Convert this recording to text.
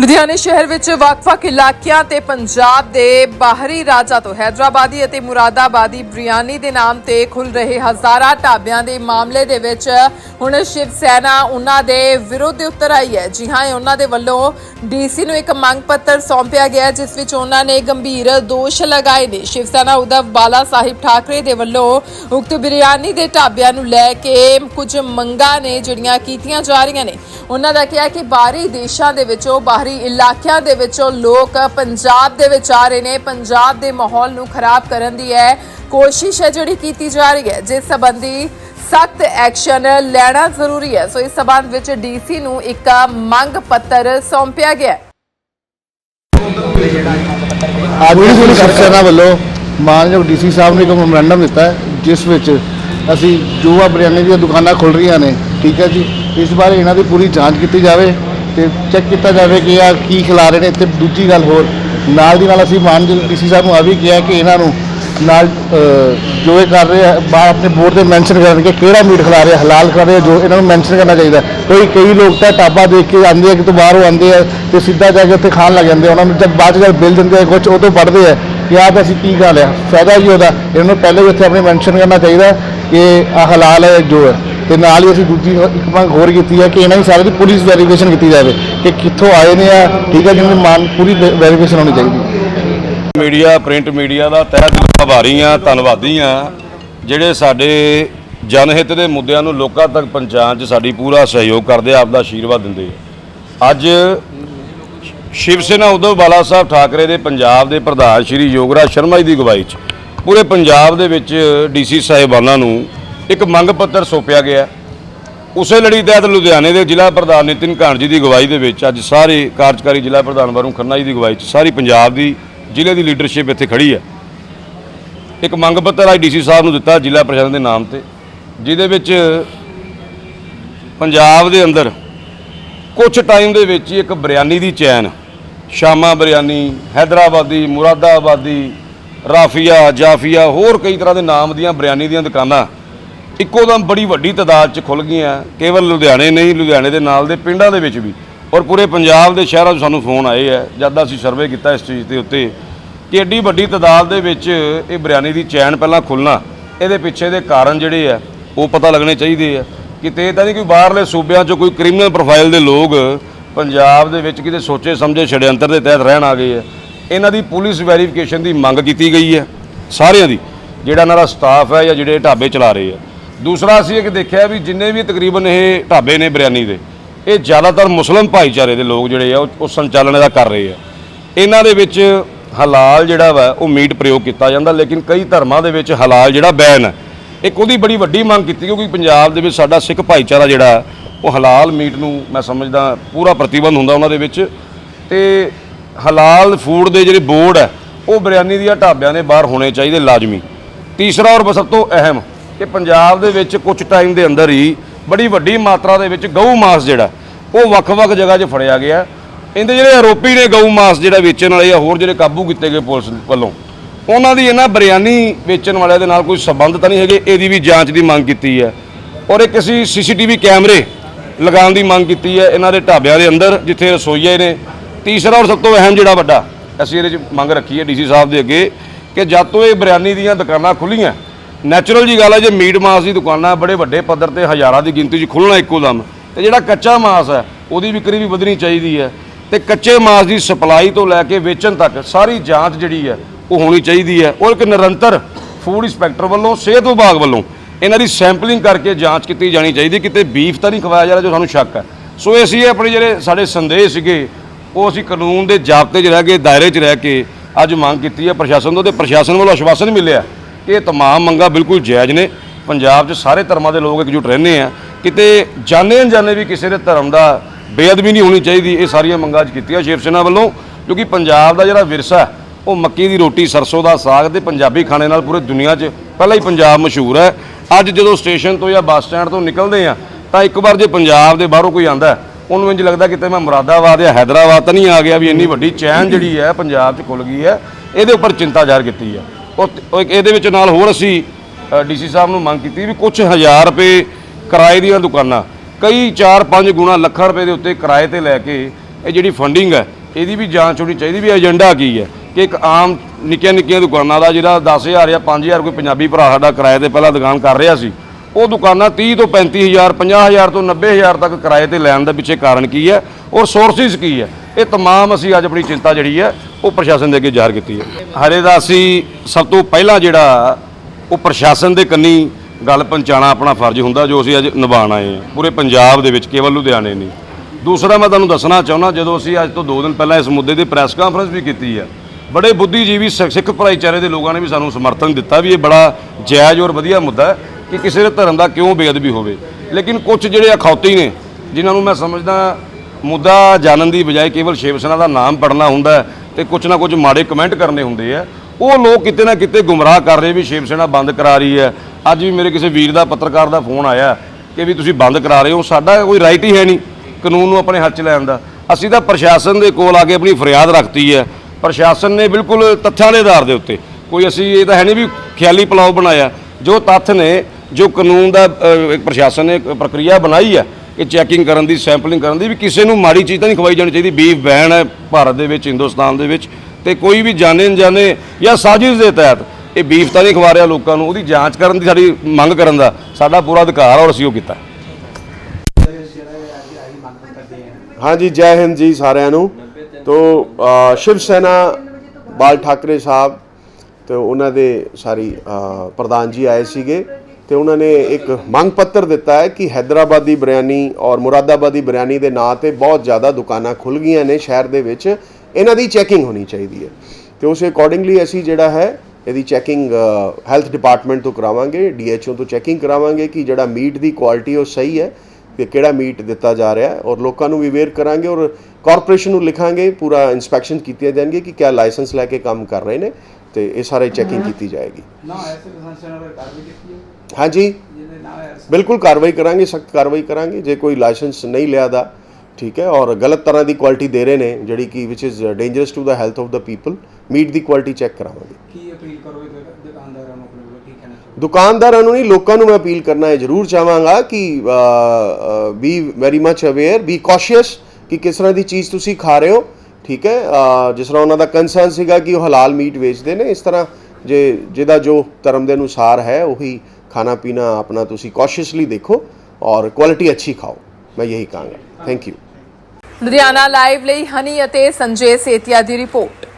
ਲੁਧਿਆਣੇ ਸ਼ਹਿਰ ਵਿੱਚ ਵੱਖ-ਵੱਖ ਇਲਾਕਿਆਂ ਤੇ ਪੰਜਾਬ ਦੇ ਬਾਹਰੀ ਰਾਜਾਂ ਤੋਂ ਹੈਦਰਾਬਾਦੀ ਅਤੇ ਮੁਰਾਦਾਬਾਦੀ ਬਿਰਿਆਨੀ ਦੇ ਨਾਮ ਤੇ ਖੁੱਲ ਰਹੇ ਹਜ਼ਾਰਾਂ ਢਾਬਿਆਂ ਦੇ ਮਾਮਲੇ ਦੇ ਵਿੱਚ ਹੁਣ ਸ਼ਿਵ ਸੈਨਾ ਉਹਨਾਂ ਦੇ ਵਿਰੁੱਧ ਉੱਤਰ ਆਈ ਹੈ। ਜੀ ਹਾਂ ਉਹਨਾਂ ਦੇ ਵੱਲੋਂ ਡੀਸੀ ਨੂੰ ਇੱਕ ਮੰਗ ਪੱਤਰ ਸੌਂਪਿਆ ਗਿਆ ਜਿਸ ਵਿੱਚ ਉਹਨਾਂ ਨੇ ਗੰਭੀਰ ਦੋਸ਼ ਲਗਾਏ ਨੇ। ਸ਼ਿਵ ਸੈਨਾ ਉਦਵ ਬਾਲਾ ਸਾਹਿਬ ਠਾਕਰੇ ਦੇ ਵੱਲੋਂ ਉਕਤ ਬਿਰਿਆਨੀ ਦੇ ਢਾਬਿਆਂ ਨੂੰ ਲੈ ਕੇ ਕੁਝ ਮੰਗਾਂ ਨੇ ਜਿਹੜੀਆਂ ਕੀਤੀਆਂ ਜਾ ਰਹੀਆਂ ਨੇ। ਉਹਨਾਂ ਦਾ ਕਿਹਾ ਕਿ ਬਾਹਰੀ ਦੇਸ਼ਾਂ ਦੇ ਵਿੱਚੋਂ ਬਾਹਰ ਇਲਾਕਿਆਂ ਦੇ ਵਿੱਚੋਂ ਲੋਕ ਪੰਜਾਬ ਦੇ ਵਿੱਚ ਆ ਰਹੇ ਨੇ। ਪੰਜਾਬ ਦੇ ਮਾਹੌਲ ਨੂੰ ਖਰਾਬ ਕਰਨ ਦੀ ਹੈ ਕੋਸ਼ਿਸ਼ ਹੈ ਜਿਹੜੀ ਕੀਤੀ ਜਾ ਰਹੀ ਹੈ। ਜਿਸ ਸੰਬੰਧੀ ਸਖਤ ਐਕਸ਼ਨ ਲੈਣਾ ਜ਼ਰੂਰੀ ਹੈ। ਸੋ ਇਸ ਸਬੰਧ ਵਿੱਚ ਡੀਸੀ ਨੂੰ ਇੱਕ ਮੰਗ ਪੱਤਰ ਸੌਂਪਿਆ ਗਿਆ ਅੱਜ ਅਸੀਂ ਸਿਵ ਵੱਲੋਂ ਮਾਨਯੋਗ ਡੀਸੀ ਸਾਹਿਬ ਨੇ ਇੱਕ ਮੈਮੋਰੰਡਮ ਦਿੱਤਾ ਹੈ, ਜਿਸ ਵਿੱਚ ਅਸੀਂ ਜੋ ਆ ਦੀਆਂ ਦੁਕਾਨਾਂ ਖੁੱਲ ਰਹੀਆਂ ਨੇ, ਠੀਕ ਹੈ ਜੀ, ਇਸ ਬਾਰੇ ਇਹਨਾਂ ਦੀ ਪੂਰੀ ਜਾਂਚ ਕੀਤੀ ਜਾਵੇ। ਤੇ ਚੈੱਕ ਕੀਤਾ ਜਾਵੇ ਕਿ ਆ ਕੀ ਖਿਲਾ ਰਹੇ ਨੇ। ਤੇ ਦੂਜੀ ਗੱਲ ਹੋਰ, ਨਾਲ ਦੀ ਨਾਲ ਅਸੀਂ ਮਾਨਯੋਗ ਡੀਸੀ ਸਾਹਿਬ ਨੂੰ ਆ ਵੀ ਕਿਹਾ ਕਿ ਇਹਨਾਂ ਨੂੰ ਨਾਲ ਜੋ ਇਹ ਕਰ ਰਹੇ ਆ, ਬਾਹਰ ਆਪਣੇ ਬੋਰਡ ਤੇ ਮੈਂਸ਼ਨ ਕਰਨ ਕਿ ਕਿਹੜਾ ਮੀਟ ਖਿਲਾ ਰਿਹਾ ਹਲਾਲ ਖਿਲਾ ਰਿਹਾ ਜੋ ਇਹਨਾਂ ਨੂੰ ਮੈਂਸ਼ਨ ਕਰਨਾ ਚਾਹੀਦਾ। ਕੋਈ, ਕਈ ਲੋਕ ਤਾਂ ਢਾਬਾ ਦੇਖ ਕੇ ਆਉਂਦੇ ਆ ਕਿ ਤੋਂ ਬਾਹਰੋਂ ਆਉਂਦੇ ਆ ਤੇ ਸਿੱਧਾ ਜਾ ਕੇ ਉੱਥੇ ਖਾਣ ਲੱਗ ਜਾਂਦੇ ਆ। ਉਹਨਾਂ ਨੂੰ ਜਦ ਬਾਅਦ 'ਚ ਜਦ ਬਿੱਲ ਦਿੰਦੇ ਆ ਕੁਝ ਉਹ ਤੋਂ ਪੜਦੇ ਆ ਕਿ ਆਹ ਤਾਂ ਅਸੀਂ ਕੀ ਖਾ ਲਿਆ। ਫਾਇਦਾ ਕੀ ਉਹਦਾ। ਇਹਨਾਂ ਨੂੰ ਪਹਿਲੇ ਹੀ ਉੱਥੇ ਆਪਣੇ ਮੈਂਸ਼ਨ ਕਰਨਾ ਚਾਹੀਦਾ ਕਿ ਆ ਹਲਾਲ ਹੈ, ਜੋ ਹੈ। ਤੇ ਨਾਲ ਹੀ ਅਸੀਂ ਦੂਜੀ ਇੱਕ ਮੰਗ ਹੋਰ ਕੀਤੀ ਹੈ ਕਿ ਇਹਨਾਂ ਦੀ ਸਾਰੇ ਦੀ ਪੁਲਿਸ ਵੈਰੀਫਿਕੇਸ਼ਨ ਕੀਤੀ ਜਾਵੇ ਕਿ ਕਿੱਥੋਂ ਆਏ ਨੇ ਆ ਠੀਕ ਹੈ ਜਿਹਨਾਂ ਮਾਨ ਪੂਰੀ ਵੈਰੀਫਿਕੇਸ਼ਨ ਹੋਣੀ ਚਾਹੀਦੀ ਹੈ ਮੀਡੀਆ ਪ੍ਰਿੰਟ ਮੀਡੀਆ ਦਾ ਤਹਿ ਦਿਲੋਂ ਆਭਾਰੀ ਹਾਂ ਧੰਨਵਾਦੀ ਹਾਂ ਜਿਹੜੇ ਸਾਡੇ ਜਨਹਿਤ ਦੇ ਮੁੱਦਿਆਂ ਨੂੰ ਲੋਕਾਂ ਤੱਕ ਪਹੁੰਚਾਉਣ 'ਚ ਸਾਡੀ ਪੂਰਾ ਸਹਿਯੋਗ ਕਰਦੇ ਆ, ਆਪਦਾ ਆਸ਼ੀਰਵਾਦ ਦਿੰਦੇ ਆ। ਅੱਜ ਸ਼ਿਵ ਸੈਨਾ ਉਦੋਂ ਬਾਲਾ ਸਾਹਿਬ ਠਾਕਰੇ ਦੇ ਪੰਜਾਬ ਦੇ ਪ੍ਰਧਾਨ ਸ਼੍ਰੀ ਯੋਗਰਾਜ ਸ਼ਰਮਾ ਜੀ ਦੀ ਅਗਵਾਈ 'ਚ ਪੂਰੇ ਪੰਜਾਬ ਦੇ ਵਿੱਚ ਡੀਸੀ ਸਾਹਿਬਾਨਾਂ ਨੂੰ ਇੱਕ ਮੰਗ ਪੱਤਰ ਸੌਂਪਿਆ ਗਿਆ। ਉਸੇ ਲੜੀ ਤਹਿਤ ਲੁਧਿਆਣੇ ਦੇ ਜ਼ਿਲ੍ਹਾ ਪ੍ਰਧਾਨ ਨਿਤਿਨ ਕਾਂਡ ਜੀ ਦੀ ਅਗਵਾਈ ਦੇ ਵਿੱਚ ਅੱਜ ਸਾਰੇ ਕਾਰਜਕਾਰੀ ਜ਼ਿਲ੍ਹਾ ਪ੍ਰਧਾਨ ਵਰੁਣ ਖੰਨਾ ਜੀ ਦੀ ਅਗਵਾਈ 'ਚ ਸਾਰੀ ਪੰਜਾਬ ਦੀ ਜ਼ਿਲ੍ਹੇ ਦੀ ਲੀਡਰਸ਼ਿਪ ਇੱਥੇ ਖੜੀ ਹੈ। ਇੱਕ ਮੰਗ ਪੱਤਰ ਅੱਜ ਡੀਸੀ ਸਾਹਿਬ ਨੂੰ ਦਿੱਤਾ ਜ਼ਿਲ੍ਹਾ ਪ੍ਰਸ਼ਾਸਨ ਦੇ ਨਾਮ ਤੇ, ਜਿਹਦੇ ਵਿੱਚ ਪੰਜਾਬ ਦੇ ਅੰਦਰ ਕੁਝ ਟਾਈਮ ਦੇ ਵਿੱਚ ਹੀ ਇੱਕ ਬਿਰਿਆਨੀ ਦੀ ਚੈਨ, ਸ਼ਾਮਾ ਬਿਰਿਆਨੀ, ਹੈਦਰਾਬਾਦੀ, ਮੁਰਾਦਾਬਾਦੀ, ਰਾਫੀਆ, ਜਾਫੀਆ, ਹੋਰ ਕਈ ਤਰ੍ਹਾਂ ਦੇ ਨਾਮ ਦੀਆਂ ਬਿਰਿਆਨੀ ਦੀਆਂ ਦੁਕਾਨਾਂ ਇੱਕੋ ਦਮ ਬੜੀ ਵੱਡੀ ਤਾਦਾਦ 'ਚ ਖੁੱਲ ਗਈਆਂ। ਕੇਵਲ ਲੁਧਿਆਣੇ ਨਹੀਂ, ਲੁਧਿਆਣੇ ਦੇ ਨਾਲ ਦੇ ਪਿੰਡਾਂ ਦੇ ਵਿੱਚ ਵੀ। ਔਰ ਪੂਰੇ ਪੰਜਾਬ ਦੇ ਸ਼ਹਿਰਾਂ 'ਚ ਸਾਨੂੰ ਫੋਨ ਆਏ ਆ, ਜਦ ਅਸੀਂ ਸਰਵੇ ਕੀਤਾ ਇਸ ਚੀਜ਼ ਦੇ ਉੱਤੇ ਕਿ ਐਡੀ ਵੱਡੀ ਤਾਦਾਦ ਦੇ ਵਿੱਚ ਇਹ ਬਿਰਿਆਨੀ ਦੀ ਚੈਨ ਪਹਿਲਾਂ ਖੁੱਲਣਾ ਇਹਦੇ ਪਿੱਛੇ ਦੇ ਕਾਰਨ ਜਿਹੜੇ ਆ, ਉਹ ਪਤਾ ਲੱਗਣੇ ਚਾਹੀਦੇ ਆ। ਕਿਤੇ ਤਾਂ ਨਹੀਂ ਕੋਈ ਬਾਹਰਲੇ ਸੂਬਿਆਂ 'ਚੋਂ ਕੋਈ ਕ੍ਰਿਮੀਨਲ ਪ੍ਰੋਫਾਈਲ ਦੇ ਲੋਕ ਪੰਜਾਬ ਦੇ ਵਿੱਚ ਕਿਤੇ ਸੋਚੇ ਸਮਝੇ ਛੜਯੰਤਰ ਦੇ ਤਹਿਤ ਰਹਿਣ ਆ ਗਏ ਆ। ਇਹਨਾਂ ਦੀ ਪੁਲਿਸ ਵੈਰੀਫਿਕੇਸ਼ਨ ਦੀ ਮੰਗ ਕੀਤੀ ਗਈ ਹੈ ਸਾਰਿਆਂ ਦੀ। ਜਿਹੜਾ ਇਹਨਾਂ ਦਾ ਸਟਾਫ ਹੈ ਜਾਂ ਜਿਹੜੇ ਢਾਬੇ ਚਲਾ ਰਹੇ ਆ। ਦੂਸਰਾ ਅਸੀਂ ਇਹ ਦੇਖਿਆ ਵੀ ਜਿੰਨੇ ਵੀ ਤਕਰੀਬਨ ਇਹ ਢਾਬੇ ਨੇ ਬਿਰਿਆਨੀ ਦੇ, ਇਹ ਜ਼ਿਆਦਾਤਰ ਮੁਸਲਮ ਭਾਈਚਾਰੇ ਦੇ ਲੋਕ ਜਿਹੜੇ ਆ, ਉਹ ਸੰਚਾਲਨ ਇਹਦਾ ਕਰ ਰਹੇ ਆ। ਇਹਨਾਂ ਦੇ ਵਿੱਚ ਹਲਾਲ ਜਿਹੜਾ ਵਾ, ਉਹ ਮੀਟ ਪ੍ਰਯੋਗ ਕੀਤਾ ਜਾਂਦਾ, ਲੇਕਿਨ ਕਈ ਧਰਮਾਂ ਦੇ ਵਿੱਚ ਹਲਾਲ ਜਿਹੜਾ ਬੈਨ ਹੈ ਇੱਕ ਉਹਦੀ ਬੜੀ ਵੱਡੀ ਮੰਗ ਕੀਤੀ, ਕਿਉਂਕਿ ਪੰਜਾਬ ਦੇ ਵਿੱਚ ਸਾਡਾ ਸਿੱਖ ਭਾਈਚਾਰਾ ਜਿਹੜਾ, ਉਹ ਹਲਾਲ ਮੀਟ ਨੂੰ ਮੈਂ ਸਮਝਦਾ ਪੂਰਾ ਪ੍ਰਤੀਬੰਧ ਹੁੰਦਾ ਉਹਨਾਂ ਦੇ ਵਿੱਚ। ਤੇ ਹਲਾਲ ਫੂਡ ਦੇ ਜਿਹੜੇ ਬੋਰਡ ਹੈ ਉਹ ਬਿਰਿਆਨੀ ਦੀਆਂ ਢਾਬਿਆਂ ਦੇ ਬਾਹਰ ਹੋਣੇ ਚਾਹੀਦੇ ਲਾਜ਼ਮੀ। ਤੀਸਰਾ ਔਰ ਸਭ ਤੋਂ ਅਹਿਮ ਕਿ ਪੰਜਾਬ ਦੇ ਵਿੱਚ ਕੁਝ ਟਾਈਮ ਦੇ ਅੰਦਰ ਹੀ ਬੜੀ ਵੱਡੀ ਮਾਤਰਾ ਦੇ ਵਿੱਚ ਗਊ ਮਾਸ ਜਿਹੜਾ, ਉਹ ਵੱਖ-ਵੱਖ ਜਗ੍ਹਾ 'ਚ ਫੜਿਆ ਗਿਆ। ਇਹਦੇ ਜਿਹੜੇ ਆਰੋਪੀ ਨੇ ਗਊ ਮਾਸ ਜਿਹੜਾ ਵੇਚਣ ਵਾਲੇ ਜਾਂ ਹੋਰ ਜਿਹੜੇ ਕਾਬੂ ਕੀਤੇ ਗਏ ਪੁਲਿਸ ਵੱਲੋਂ, ਉਹਨਾਂ ਦੀ ਇਹਨਾਂ ਬਰਿਆਨੀ ਵੇਚਣ ਵਾਲਿਆਂ ਦੇ ਨਾਲ ਕੋਈ ਸਬੰਧ ਤਾਂ ਨਹੀਂ ਹੈਗੇ, ਇਹਦੀ ਵੀ ਜਾਂਚ ਦੀ ਮੰਗ ਕੀਤੀ ਹੈ। ਔਰ ਇੱਕ ਅਸੀਂ ਸੀਸੀਟੀਵੀ ਕੈਮਰੇ ਲਗਾਉਣ ਦੀ ਮੰਗ ਕੀਤੀ ਹੈ ਇਹਨਾਂ ਦੇ ਢਾਬਿਆਂ ਦੇ ਅੰਦਰ, ਜਿੱਥੇ ਰਸੋਈਏ ਨੇ। ਤੀਸਰਾ ਔਰ ਸਭ ਤੋਂ ਅਹਿਮ ਜਿਹੜਾ ਵੱਡਾ, ਅਸੀਂ ਇਹਦੇ 'ਚ ਮੰਗ ਰੱਖੀ ਹੈ ਡੀਸੀ ਸਾਹਿਬ ਦੇ ਅੱਗੇ, ਕਿ ਜਦ ਤੋਂ ਇਹ ਬਰਿਆਨੀ ਦੀਆਂ ਦੁਕਾਨਾਂ ਖੁੱਲੀਆਂ ਨੈਚੁਰਲ ਜੀ ਗੱਲ ਹੈ ਜੇ ਮੀਟ ਮਾਸ ਦੀ ਦੁਕਾਨਾਂ ਬੜੇ ਵੱਡੇ ਪੱਧਰ ਤੇ ਹਜ਼ਾਰਾਂ ਦੀ ਗਿਣਤੀ 'ਚ ਖੁੱਲਣਾ ਇੱਕੋ ਦਮ ਤੇ ਜਿਹੜਾ ਕੱਚਾ ਮਾਸ ਹੈ ਉਹਦੀ ਵਿਕਰੀ ਵੀ ਵਧਣੀ ਚਾਹੀਦੀ ਹੈ ਤੇ ਕੱਚੇ ਮਾਸ ਦੀ ਸਪਲਾਈ ਤੋਂ ਲੈ ਕੇ ਵੇਚਣ ਤੱਕ ਸਾਰੀ ਜਾਂਚ ਜਿਹੜੀ ਹੈ ਉਹ ਹੋਣੀ ਚਾਹੀਦੀ ਹੈ ਔਰ ਇੱਕ ਨਿਰੰਤਰ ਫੂਡ ਇੰਸਪੈਕਟਰ ਵੱਲੋਂ, ਸਿਹਤ ਵਿਭਾਗ ਵੱਲੋਂ ਇਹਨਾਂ ਦੀ ਸੈਂਪਲਿੰਗ ਕਰਕੇ ਜਾਂਚ ਕੀਤੀ ਜਾਣੀ ਚਾਹੀਦੀ, ਕਿਤੇ ਬੀਫ ਤਾਂ ਨਹੀਂ ਖਵਾਇਆ ਜਾ ਰਿਹਾ ਜੋ ਸਾਨੂੰ ਸ਼ੱਕ ਹੈ ਸੋ ਇਹ ਅਸੀਂ ਆਪਣੇ ਜਿਹੜੇ ਸਾਡੇ ਸੰਦੇਸ਼ ਸੀਗੇ, ਉਹ ਅਸੀਂ ਕਾਨੂੰਨ ਦੇ ਜਾਬਤੇ 'ਚ ਰਹਿ ਕੇ ਦਾਇਰੇ 'ਚ ਰਹਿ ਕੇ ਅੱਜ ਮੰਗ ਕੀਤੀ ਹੈ ਪ੍ਰਸ਼ਾਸਨ ਤੋਂ, ਤੇ ਪ੍ਰਸ਼ਾਸਨ ਵੱਲੋਂ ਆਸ਼ਵਾਸਨ ਮਿਲਿਆ। ਕਿ ਇਹ तमाम ਮੰਗਾਂ ਬਿਲਕੁਲ ਜਾਇਜ਼ ਨੇ ਪੰਜਾਬ 'ਚ ਸਾਰੇ ਧਰਮਾਂ ਦੇ ਲੋਕ ਇਕਜੁੱਟ ਰਹਿੰਦੇ ਆ ਕਿਤੇ ਜਾਣੇ ਅਣਜਾਣੇ ਵੀ ਕਿਸੇ ਦੇ ਧਰਮ ਦਾ ਬੇਅਦਬੀ ਨਹੀਂ ਹੋਣੀ ਚਾਹੀਦੀ ਇਹ ਸਾਰੀਆਂ ਮੰਗਾਂ ਅੱਜ ਕੀਤੀਆਂ ਸ਼ਿਵ ਸੈਨਾ ਵੱਲੋਂ ਕਿਉਂਕਿ ਪੰਜਾਬ ਦਾ ਜਿਹੜਾ ਵਿਰਸਾ ਹੈ, ਉਹ ਮੱਕੀ ਦੀ ਰੋਟੀ ਸਰਸੋਂ ਦਾ ਸਾਗ ਤੇ ਪੰਜਾਬੀ ਖਾਣੇ ਨਾਲ ਪੂਰੇ ਦੁਨੀਆ 'ਚ ਪਹਿਲਾਂ ਹੀ ਪੰਜਾਬ ਮਸ਼ਹੂਰ ਹੈ ਅੱਜ ਜਦੋਂ ਸਟੇਸ਼ਨ ਤੋਂ ਜਾਂ ਬੱਸ ਸਟੈਂਡ ਤੋਂ ਨਿਕਲਦੇ ਆ ਤਾਂ ਇੱਕ ਵਾਰ ਜੇ ਪੰਜਾਬ ਦੇ ਬਾਹਰੋਂ ਕੋਈ ਆਂਦਾ ਉਹਨੂੰ ਇੰਜ ਲੱਗਦਾ ਕਿਤੇ ਮੈਂ ਮੁਰਾਦਾਬਾਦ ਜਾਂ ਹੈਦਰਾਬਾਦ ਤਾਂ ਨਹੀਂ ਆ ਗਿਆ ਵੀ ਇੰਨੀ ਵੱਡੀ ਚੈਨ ਜਿਹੜੀ ਹੈ ਪੰਜਾਬ 'ਚ ਖੁੱਲ ਗਈ ਹੈ ਇਹਦੇ ਉੱਪਰ ਚਿੰਤਾ ਜ਼ਾਹਰ ਕੀਤੀ ਹੈ ਉਹ ਇਹਦੇ ਵਿੱਚ ਨਾਲ ਹੋਰ ਅਸੀਂ ਡੀਸੀ ਸਾਹਿਬ ਨੂੰ ਮੰਗ ਕੀਤੀ ਵੀ ਕੁਝ ਹਜ਼ਾਰ ਰੁਪਏ ਕਿਰਾਏ ਦੀਆਂ ਦੁਕਾਨਾਂ, ਕਈ 4-5 ਗੁਣਾ ਲੱਖਾਂ ਰੁਪਏ ਦੇ ਉੱਤੇ ਕਿਰਾਏ ਤੇ ਲੈ ਕੇ ਇਹ ਜਿਹੜੀ ਫੰਡਿੰਗ ਹੈ, ਇਹਦੀ ਵੀ ਜਾਂਚ ਹੋਣੀ ਚਾਹੀਦੀ ਵੀ ਏਜੰਡਾ ਕੀ ਹੈ ਕਿ ਇੱਕ ਆਮ ਨਿੱਕੀਆਂ ਨਿੱਕੀਆਂ ਦੁਕਾਨਾਂ ਦਾ ਜਿਹੜਾ 10000 ਜਾਂ 5000 ਕੋਈ ਪੰਜਾਬੀ ਭਰਾ ਸਾਡਾ ਕਿਰਾਏ ਤੇ ਪਹਿਲਾਂ ਦੁਕਾਨ ਕਰ ਰਿਹਾ ਸੀ, ਉਹ ਦੁਕਾਨਾਂ 30 ਤੋਂ 35000 50000 ਤੋਂ 90000 ਤੱਕ ਕਿਰਾਏ ਤੇ ਲੈਣ ਦਾ ਪਿੱਛੇ ਕਾਰਨ ਕੀ ਹੈ ਔਰ ਸੋਰਸਿਸ ਕੀ ਹੈ, ਇਹ ਤਮਾਮ ਅਸੀਂ ਅੱਜ ਆਪਣੀ ਚਿੰਤਾ ਜਿਹੜੀ ਹੈ ਉਹ ਪ੍ਰਸ਼ਾਸਨ ਦੇ ਅੱਗੇ ਜ਼ਾਹਰ ਕੀਤੀ ਹੈ। ਹਰੇ ਦਾ ਅਸੀਂ ਸਭ ਤੋਂ ਪਹਿਲਾਂ ਜਿਹੜਾ ਉਹ ਪ੍ਰਸ਼ਾਸਨ ਦੇ ਕੰਨੀ ਗੱਲ ਪਹੁੰਚਾਉਣਾ ਆਪਣਾ ਫਰਜ਼ ਹੁੰਦਾ, ਜੋ ਅਸੀਂ ਅੱਜ ਨਿਭਾਉਣ ਆਏ ਹਾਂ। ਪੂਰੇ ਪੰਜਾਬ ਦੇ ਵਿੱਚ, ਕੇਵਲ ਲੁਧਿਆਣੇ ਨਹੀਂ। ਦੂਸਰਾ ਮੈਂ ਤੁਹਾਨੂੰ ਦੱਸਣਾ ਚਾਹੁੰਦਾ, ਜਦੋਂ ਅਸੀਂ ਅੱਜ ਤੋਂ 2 ਦਿਨ ਪਹਿਲਾਂ ਇਸ ਮੁੱਦੇ ਦੀ ਪ੍ਰੈਸ ਕਾਨਫਰੰਸ ਵੀ ਕੀਤੀ ਹੈ, ਬੜੇ ਬੁੱਧੀਜੀਵੀ ਸਿੱਖ ਸਿੱਖ ਭਾਈਚਾਰੇ ਦੇ ਲੋਕਾਂ ਨੇ ਵੀ ਸਾਨੂੰ ਸਮਰਥਨ ਦਿੱਤਾ ਵੀ ਇਹ ਬੜਾ ਜਾਇਜ਼ ਔਰ ਵਧੀਆ ਮੁੱਦਾ ਹੈ ਕਿ ਕਿਸੇ ਦੇ ਧਰਮ ਦਾ ਕਿਉਂ ਬੇਅਦਬੀ ਹੋਵੇ। ਲੇਕਿਨ ਕੁਝ ਜਿਹੜੇ ਅਖੌਤੀ ਨੇ, ਜਿਨ੍ਹਾਂ ਨੂੰ ਮੈਂ ਸਮਝਦਾ, ਮੁੱਦਾ ਜਾਣਨ ਦੀ ਬਜਾਏ ਕੇਵਲ ਸ਼ਿਵ ਸੈਨਾ ਦਾ ਨਾਮ ਪੜਨਾ ਹੁੰਦਾ ਤੇ ਕੁਝ ਨਾ ਕੁਝ ਮਾੜੇ ਕਮੈਂਟ ਕਰਨੇ ਹੁੰਦੇ ਆ। ਉਹ ਲੋਕ ਕਿਤੇ ਨਾ ਕਿਤੇ ਗੁੰਮਰਾਹ ਕਰ ਰਹੇ ਵੀ ਸ਼ਿਵ ਸੈਨਾ ਬੰਦ ਕਰਾ ਰਹੀ ਹੈ। ਅੱਜ ਵੀ ਮੇਰੇ ਕਿਸੇ ਵੀਰ ਦਾ ਪੱਤਰਕਾਰ ਦਾ ਫੋਨ ਆਇਆ ਕਿ ਵੀ ਤੁਸੀਂ ਬੰਦ ਕਰਾ ਰਹੇ ਹੋ। ਸਾਡਾ ਕੋਈ ਰਾਈਟ ਹੀ ਹੈ ਨਹੀਂ ਕਾਨੂੰਨ ਨੂੰ ਆਪਣੇ ਹੱਥ 'ਚ ਲੈਣ ਦਾ। ਅਸੀਂ ਤਾਂ ਪ੍ਰਸ਼ਾਸਨ ਦੇ ਕੋਲ ਆ ਕੇ ਆਪਣੀ ਫਰਿਆਦ ਰੱਖਤੀ ਹੈ। ਪ੍ਰਸ਼ਾਸਨ ਨੇ ਬਿਲਕੁਲ ਤੱਥਾਂ ਦੇ ਆਧਾਰ ਦੇ ਉੱਤੇ ਕੋਈ ਅਸੀਂ ਇਹ ਤਾਂ ਹੈ ਨਹੀਂ ਵੀ ਖਿਆਲੀ ਪਲਾਓ ਬਣਾਇਆ। ਜੋ ਤੱਥ ਨੇ, ਜੋ ਕਾਨੂੰਨ ਦਾ ਪ੍ਰਸ਼ਾਸਨ ਨੇ ਪ੍ਰਕਿਰਿਆ ਬਣਾਈ ਹੈ ਕਿ ਚੈਕਿੰਗ ਕਰਨ ਦੀ ਸੈਂਪਲਿੰਗ ਕਰਨ ਦੀ ਵੀ ਕਿਸੇ ਨੂੰ ਮਾੜੀ ਚੀਜ਼ ਤਾਂ ਨਹੀਂ ਖਵਾਈ ਜਾਣੀ ਚਾਹੀਦੀ। ਬੀਫ ਬੈਨ ਹੈ ਭਾਰਤ ਦੇ ਵਿੱਚ, ਹਿੰਦੁਸਤਾਨ ਦੇ ਵਿੱਚ ਤੇ ਕੋਈ ਵੀ ਜਾਣੇ ਅਣਜਾਣੇ ਜਾਂ ਸਾਜ਼ਿਸ਼ ਦੇ ਤਹਿਤ ਇਹ ਬੀਫ ਤਾਂ ਨਹੀਂ ਖਵਾ ਰਿਹਾ ਲੋਕਾਂ ਨੂੰ, ਉਹਦੀ ਜਾਂਚ ਕਰਨ ਦੀ ਸਾਡੀ ਮੰਗ ਕਰਨ ਦਾ, ਸਾਡਾ ਪੂਰਾ ਅਧਿਕਾਰ ਔਰ ਅਸੀਂ ਉਹ ਕੀਤਾ। ਹਾਂਜੀ, ਜੈ ਹਿੰਦ ਜੀ ਸਾਰਿਆਂ ਨੂੰ। ਤੋ ਸ਼ਿਵ ਸੈਨਾ, ਬਾਲ ਠਾਕਰੇ ਸਾਹਿਬ ਤੇ ਉਹਨਾਂ ਦੇ ਸਾਰੀ ਪ੍ਰਧਾਨ ਜੀ ਆਏ ਸੀਗੇ। ਤੇ ਉਹਨਾਂ ਨੇ ਇੱਕ ਮੰਗ ਪੱਤਰ ਦਿੱਤਾ ਹੈ ਕਿ ਹੈਦਰਾਬਾਦੀ ਬਿਰਿਆਨੀ ਔਰ ਮੁਰਾਦਾਬਾਦੀ ਬਿਰਿਆਨੀ ਦੇ ਨਾਂ ਤੇ ਬਹੁਤ ਜ਼ਿਆਦਾ ਦੁਕਾਨਾਂ ਖੁੱਲ ਗਈਆਂ ਨੇ ਸ਼ਹਿਰ ਦੇ ਵਿੱਚ। ਇਹਨਾਂ ਦੀ ਚੈਕਿੰਗ ਹੋਣੀ ਚਾਹੀਦੀ ਹੈ। ਤੇ ਉਸ ਅਕੋਰਡਿੰਗਲੀ ਅਸੀਂ ਜਿਹੜਾ ਹੈ, ਇਹਦੀ ਚੈਕਿੰਗ ਹੈਲਥ ਡਿਪਾਰਟਮੈਂਟ ਤੋਂ ਕਰਾਵਾਂਗੇ ਡੀਐਚਓ ਤੋਂ ਚੈਕਿੰਗ ਕਰਾਵਾਂਗੇ ਕਿ ਜਿਹੜਾ ਮੀਟ ਦੀ ਕੁਆਲਿਟੀ ਉਹ ਸਹੀ ਹੈ। ਕਿ ਕਿਹੜਾ ਮੀਟ ਦਿੱਤਾ ਜਾ ਰਿਹਾ ਹੈ ਔਰ ਲੋਕਾਂ ਨੂੰ ਵੀ ਅਵੇਅਰ ਕਰਾਂਗੇ ਔਰ ਕਾਰਪੋਰੇਸ਼ਨ ਨੂੰ ਲਿਖਾਂਗੇ ਪੂਰਾ ਇਨਸਪੈਕਸ਼ਨ ਕੀਤੀਆਂ ਜਾਣਗੇ ਕਿ ਕਿਆ ਲਾਇਸੈਂਸ ਲੈ ਕੇ ਕੰਮ ਕਰ ਰਹੇ ਨੇ ਤੇ ਇਹ ਸਾਰੇ ਚੈਕਿੰਗ ਕੀਤੀ ਜਾਏਗੀ। ਨਾ ਐਸੇ ਸੰਸਥਾ ਨਾਲ ਕਾਰਵਾਈ ਕੀਤੀ ਹੈ। ਹਾਂਜੀ। ਬਿਲਕੁਲ ਕਾਰਵਾਈ ਕਰਾਂਗੇ ਸਖਤ ਕਾਰਵਾਈ ਕਰਾਂਗੇ ਜੇ ਕੋਈ ਲਾਇਸੈਂਸ ਨਹੀਂ ਲਿਆ ਦਾ ਠੀਕ ਹੈ ਔਰ ਗਲਤ ਤਰ੍ਹਾਂ ਦੀ ਕੁਆਲਿਟੀ ਦੇ ਰਹੇ ਨੇ ਜਿਹੜੀ ਕਿ ਵਿਚ is dangerous to the health of the people meat the quality check ਕਰਾਵਾਂਗੇ। ਕੀ ਅਪੀਲ ਕਰੋਗੇ ਦੁਕਾਨਦਾਰਾਂ ਨੂੰ ਦੁਕਾਨਦਾਰਾਂ ਨੂੰ ਨਹੀਂ, ਲੋਕਾਂ ਨੂੰ ਮੈਂ ਅਪੀਲ ਕਰਨਾ ਹੈ ਜ਼ਰੂਰ ਚਾਹਾਂਗਾ ਕਿ be very much aware be cautious ਕਿ ਕਿਸ ਤਰ੍ਹਾਂ ਦੀ ਚੀਜ਼ ਤੁਸੀਂ ਖਾ ਰਹੇ ਹੋ, ਠੀਕ ਹੈ? ਜਿਸ ਤਰ੍ਹਾਂ ਉਹਨਾਂ ਦਾ ਕੰਸਰਨ ਸੀਗਾ ਕਿ ਉਹ ਹਲਾਲ ਮੀਟ ਵੇਚਦੇ ਨੇ, ਇਸ ਤਰ੍ਹਾਂ ਜੇ, ਜਿਹਦਾ ਜੋ ਧਰਮ ਦੇ ਅਨੁਸਾਰ ਹੈ, ਉਹੀ ਖਾਣਾ ਪੀਣਾ ਆਪਣਾ ਤੁਸੀਂ ਕੌਸ਼ੀਅਸਲੀ ਦੇਖੋ ਔਰ ਕੁਆਲਿਟੀ ਅੱਛੀ ਖਾਓ। ਮੈਂ ਯਹੀ ਕਹਾਂਗਾ। ਥੈਂਕ ਯੂ ਲੁਧਿਆਣਾ ਲਾਈਵ ਲਈ ਹਨੀ ਅਤੇ ਸੰਜੇ ਸੇਤੀਆ ਦੀ ਰਿਪੋਰਟ।